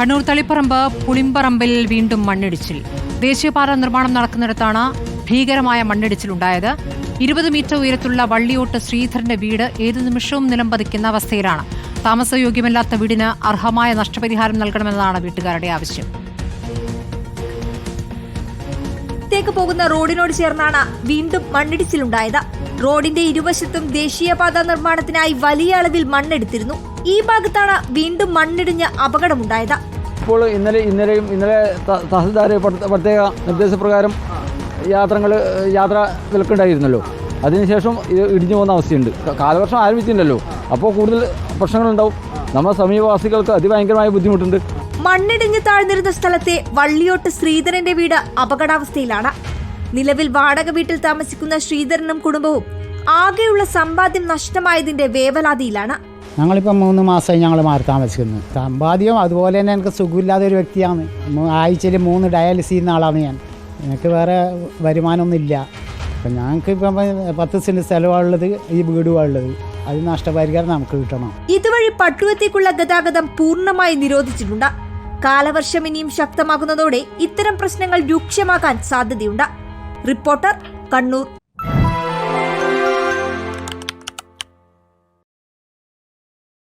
കണ്ണൂർ തളിപ്പറമ്പ് പുളിമ്പറമ്പിൽ വീണ്ടും മണ്ണിടിച്ചിൽ. ദേശീയപാത നിർമ്മാണം നടക്കുന്നിടത്താണ് ഭീകരമായ മണ്ണിടിച്ചിലുണ്ടായത്. ഇരുപത് മീറ്റർ ഉയരത്തുള്ള വള്ളിയോട്ട് ശ്രീധരന്റെ വീട് ഏതു നിമിഷവും നിലംപതിക്കുന്ന അവസ്ഥയിലാണ്. താമസയോഗ്യമല്ലാത്ത വീടിന് അർഹമായ നഷ്ടപരിഹാരം നൽകണമെന്നതാണ് വീട്ടുകാരുടെ ആവശ്യം. ത്തേക്ക് പോകുന്ന റോഡിനോട് ചേർന്നാണ് വീണ്ടും മണ്ണിടിച്ചിലുണ്ടായത്. റോഡിന്റെ ഇരുവശത്തും ദേശീയപാത നിർമ്മാണത്തിനായി വലിയ അളവിൽ മണ്ണെടുത്തിരുന്നു. ഈ ഭാഗത്താണ് വീണ്ടും മണ്ണിടിഞ്ഞ് അപകടമുണ്ടായത്. ഇപ്പോൾ ഇന്നലെ ഇന്നലെയും ഇന്നലെ തഹസിൽദാർ പ്രത്യേക- നിർദ്ദേശപ്രകാരം യാത്രകൾ യാത്ര വിലക്കുണ്ടായിരുന്നല്ലോ. അതിനുശേഷം ഇത് ഇടിഞ്ഞു പോകുന്ന അവസ്ഥയുണ്ട്. കാലവർഷം ആരംഭിച്ചിട്ടുണ്ടല്ലോ. അപ്പോൾ കൂടുതൽ പ്രശ്നങ്ങളുണ്ടാവും. നമ്മുടെ സമീപവാസികൾക്ക് അതിഭയങ്കരമായ ബുദ്ധിമുട്ടുണ്ട്. മണ്ണിടിഞ്ഞ് താഴ്ന്നിരുന്ന സ്ഥലത്തെ വള്ളിയോട്ട് ശ്രീധരന്റെ വീട് അപകടാവസ്ഥയിലാണ്. നിലവിൽ വാടക വീട്ടിൽ താമസിക്കുന്ന ശ്രീധരനും കുടുംബവും ആകെയുള്ള സമ്പാദ്യം നഷ്ടമായതിന്റെ വേവലാതിയിലാണ്. ഞങ്ങളിപ്പോൾ മൂന്ന് മാസമായി ഞങ്ങൾ മാറി താമസിക്കുന്നു സമ്പാദ്യം അതുപോലെ തന്നെ എനിക്ക് സുഖമില്ലാത്ത ഒരു വ്യക്തിയാണ്. ആഴ്ചയിൽ മൂന്ന് ഡയാലിസിസ് ചെയ്യുന്ന ആളാണ് ഞാൻ. എനിക്ക് വേറെ വരുമാനമൊന്നുമില്ല. അപ്പം ഞങ്ങൾക്ക് ഇപ്പം പത്ത് സെന്റ് സ്ഥലമാണുള്ളത് ഈ വീടുമാണുള്ളത്. അത് നഷ്ടപരിഹാരം നമുക്ക് കിട്ടണം. ഇതുവഴി പട്ടുവത്തേക്കുള്ള ഗതാഗതം പൂർണമായി നിരോധിച്ചിട്ടുണ്ട്. കാലവർഷം ഇനിയും ശക്തമാകുന്നതോടെ ഇത്തരം പ്രശ്നങ്ങൾ രൂക്ഷമാകാൻ സാധ്യതയുണ്ട്. റിപ്പോർട്ടർ കണ്ണൂർ.